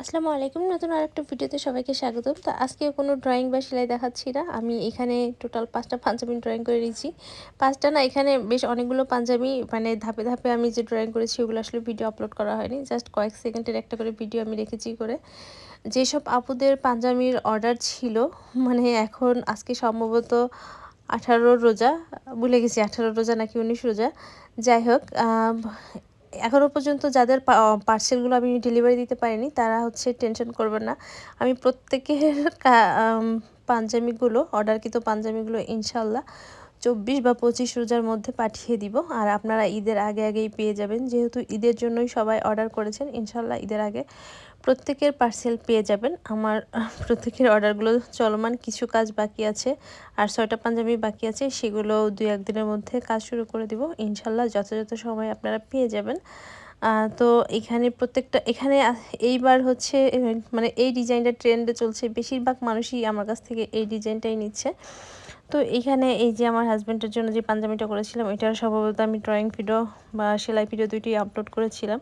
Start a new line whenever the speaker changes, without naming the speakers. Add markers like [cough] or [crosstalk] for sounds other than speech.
আসসালামু আলাইকুম। নতুন আরেকটা ভিডিওতে সবাইকে স্বাগতম। তো আজকে কোনো ড্রয়িং বা সেলাই দেখাচ্ছি না। আমি এখানে টোটাল পাঁচটা পাঞ্জাবি ড্রয়িং করে নিয়েছি। পাঁচটা না এখানে বেশ অনেকগুলো পাঞ্জাবি মানে ধাপে ধাপে আমি যে ড্রয়িং করেছি ওগুলো আসলে ভিডিও আপলোড করা হয়নি। জাস্ট কয়েক সেকেন্ডের একটা করে ভিডিও আমি রেখেছি করে। যেসব আপুদের পাঞ্জাবির অর্ডার ছিল মানে এখন আজকে সম্ভবত আঠারো রোজা, ভুলে গেছি, আঠারো রোজা নাকি উনিশ রোজা। যাই হোক এখনও পর্যন্ত যাদের পার্সেলগুলো আমি ডেলিভারি দিতে পারিনি, তারা হচ্ছে টেনশন করবেন না। আমি প্রত্যেকের পাঞ্জাবিগুলো, অর্ডারকৃত পাঞ্জাবিগুলো ইনশাল্লাহ চব্বিশ বা পঁচিশ রোজার মধ্যে পাঠিয়ে দিব। আর আপনারা ঈদের আগে আগেই পেয়ে যাবেন। যেহেতু ঈদের জন্যই সবাই অর্ডার করেছেন ইনশাল্লাহ ঈদের আগে প্রত্যেকের পার্সেল পেয়ে যাবেন। আমার [laughs] প্রত্যেকের অর্ডারগুলো চলমান, কিছু কাজ বাকি আছে। আর ছয়টা পাঞ্জাবি বাকি আছে, সেগুলো দু একদিনের মধ্যে কাজ শুরু করে দিব। ইনশাল্লাহ যথাযথ সময় আপনারা পেয়ে যাবেন। তো এখানে প্রত্যেকটা, এখানে এইবার হচ্ছে মানে এই ডিজাইনটা ট্রেন্ডে চলছে। বেশিরভাগ মানুষই আমার কাছ থেকে এই ডিজাইনটাই নিচ্ছে। তো এখানে এই যে আমার হাজব্যান্ডের জন্য যে পাঞ্জাবিটা করেছিলাম এটার সম্ভবত আমি ড্রয়িং ভিডিও বা সেলাই ভিডিও দুইটি আপলোড করেছিলাম।